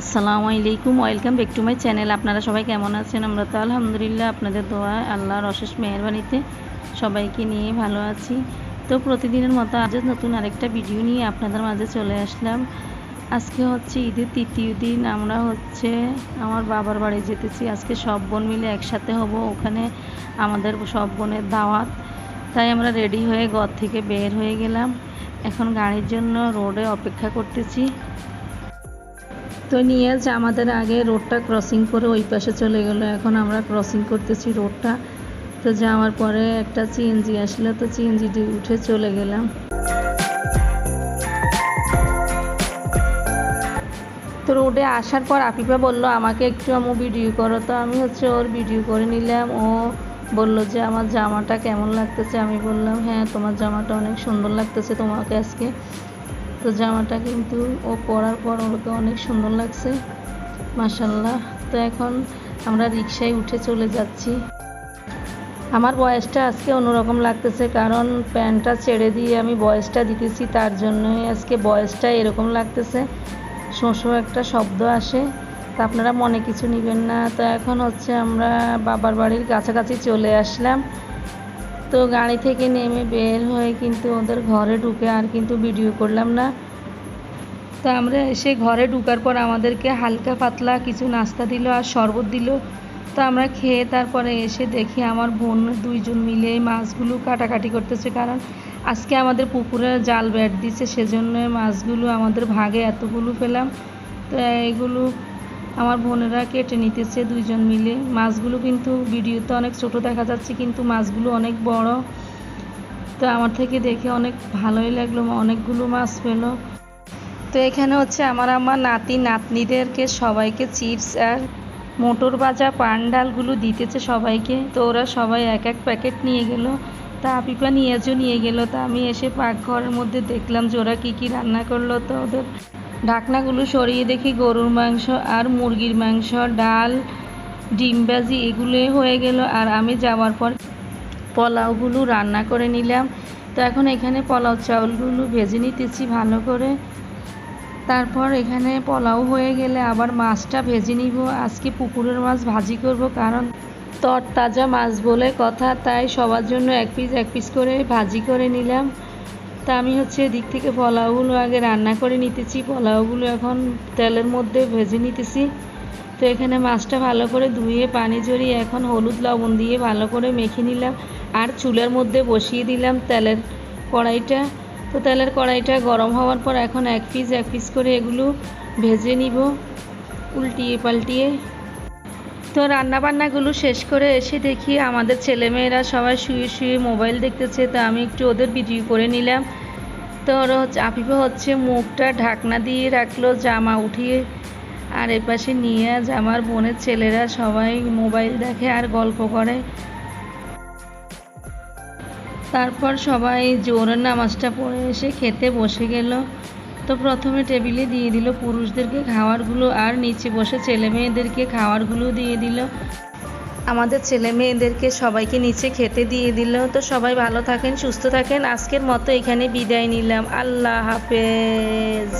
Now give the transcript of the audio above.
আসসালামু আলাইকুম, welcome back to my channel. আপনারা সবাই কেমন আছেন? আমরা তো আলহামদুলিল্লাহ আপনাদের দোয়া, আল্লাহর অশেষ মেহরবানিতে সবাইকে নিয়ে ভালো আছি। তো প্রতিদিনের মতো আজ নতুন আরেকটা ভিডিও নিয়ে আপনাদের মাঝে চলে আসলাম। আজকে হচ্ছে ঈদের তৃতীয় দিন, আমরা হচ্ছে আমার বাবার বাড়ি যেতেছি। আজকে সব বোন মিলে একসাথে হব, ওখানে আমাদের সব বোনের দাওয়াত। তাই আমরা রেডি হয়ে ঘর থেকে বের হয়ে গেলাম। এখন গাড়ির জন্য রোডে অপেক্ষা করতেছি। তো নিয়ে যে আমাদের আগে রোডটা ক্রসিং করে ওই পাশে চলে গেল। এখন আমরা ক্রসিং করতেছি রোডটা। তো যাওয়ার পরে একটা সিএনজি আসলো, তো সিএনজিটি উঠে চলে গেলাম। তো রোডে আসার পর আপিপা বলল, আমাকে একটু আমু ভিডিও করো। তো আমি হচ্ছে ওর ভিডিও করে নিলাম। ও বলল যে, আমার জামাটা কেমন লাগতেছে? আমি বললাম হ্যাঁ তোমার জামাটা অনেক সুন্দর লাগতেছে তোমাকে আজকে। তো জামাটা কিন্তু ও পরার পর ওকে অনেক সুন্দর লাগছে মাসাল্লাহ তো এখন আমরা রিক্সায় উঠে চলে যাচ্ছি। আমার বয়সটা আজকে অন্যরকম লাগতেছে, কারণ প্যান্টটা ছেড়ে দিয়ে আমি বয়সটা দিতেছি, তার জন্যই আজকে বয়সটা এরকম লাগতেছে। শোঁ একটা শব্দ আসে, তা আপনারা মনে কিছু নেবেন না। তো এখন হচ্ছে আমরা বাবার বাড়ির কাছাকাছি চলে আসলাম। তো গাড়ি থেকে নেমে বের হয়ে কিন্তু ওদের ঘরে ঢুকে আর কিন্তু ভিডিও করলাম না। তো আমরা এসে ঘরে ঢুকার পর আমাদেরকে হালকা পাতলা কিছু নাস্তা দিল আর শরবত দিল। তো আমরা খেয়ে তারপরে এসে দেখি আমার বোন দুইজন মিলে মাছগুলো কাটাকাটি করতেছে। কারণ আজকে আমাদের পুকুরে জাল ব্যাট দিছে, সেজন্য মাছগুলো আমাদের ভাগে এতগুলো পেলাম। তো এগুলো আমার বোনেরা কেটে নিতেছে দুইজন মিলে। মাছগুলো কিন্তু ভিডিওতে অনেক ছোট দেখা যাচ্ছে, কিন্তু মাছগুলো অনেক বড়। তো আমার থেকে দেখে অনেক ভালোই লাগল, অনেকগুলো মাছ পেল। তো এখানে হচ্ছে আমার আমার নাতি, নাতনিদেরকে সবাইকে চিপস আর মোটর ভাজা পান ডালগুলো দিতেছে সবাইকে। তো ওরা সবাই এক এক প্যাকেট নিয়ে গেল। তা আপিপা নিয়েছো নিয়ে গেল। তা আমি এসে পাকঘরের মধ্যে দেখলাম যে ওরা কী কী রান্না করল তো ওদের ঢাকনাগুলো সরিয়ে দেখি গরুর মাংস আর মুরগির মাংস, ডাল, ডিম ভাজি এগুলো হয়ে গেল আর আমি যাওয়ার পর পোলাওগুলো রান্না করে নিলাম। তো এখন এখানে পোলাও চাউলগুলো ভেজে নিতেছি ভালো করে। তারপর এখানে পোলাও হয়ে গেলে আবার মাছটা ভেজে নিব। আজকে পুকুরের মাছ ভাজি করব কারণ তর তাজা মাছ বলে কথা, তাই সবার জন্য এক পিস এক পিস করে ভাজি করে নিলাম। তা আমি হচ্ছে এদিক থেকে পোলাওগুলো আগে রান্না করে নিতেছি। পোলাওগুলো এখন তেলের মধ্যে ভেজে নিতেছি। তো এখানে মাছটা ভালো করে ধুয়ে, পানি ঝরিয়ে এখন হলুদ লবণ দিয়ে ভালো করে মেখে নিলাম। আর চুলের মধ্যে বসিয়ে দিলাম তেলের কড়াইটা। তো তেলের কড়াইটা গরম হওয়ার পর এখন এক পিস এক পিস করে এগুলো ভেজে নিব। উল্টিয়ে পাল্টিয়ে। তো রান্না বান্নাগুলো শেষ করে এসে দেখি আমাদের ছেলেমেয়েরা সবাই শুয়ে শুয়ে মোবাইল দেখতেছে, তো আমি একটু ওদের ভিডিও করে নিলাম। তো ওরা হচ্ছে হচ্ছে মুখটা ঢাকনা দিয়ে রাখল, জামা উঠিয়ে, আর এপাশে নিয়ে জামার বোনের ছেলেরা সবাই মোবাইল দেখে আর গল্প করে। তারপর সবাই জোরের নামাজটা পড়ে এসে খেতে বসে গেল। তো প্রথমে টেবিলে দিয়ে দিল পুরুষদেরকে খাওয়ারগুলো আর নিচে বসে ছেলে মেয়েদেরকে খাওয়ারগুলো দিয়ে দিল। আমাদের ছেলে মেয়েদেরকে সবাইকে নিচে খেতে দিয়ে দিল। তো সবাই ভালো থাকেন, সুস্থ থাকেন। আজকের মতো এখানে বিদায় নিলাম। আল্লাহ হাফেজ।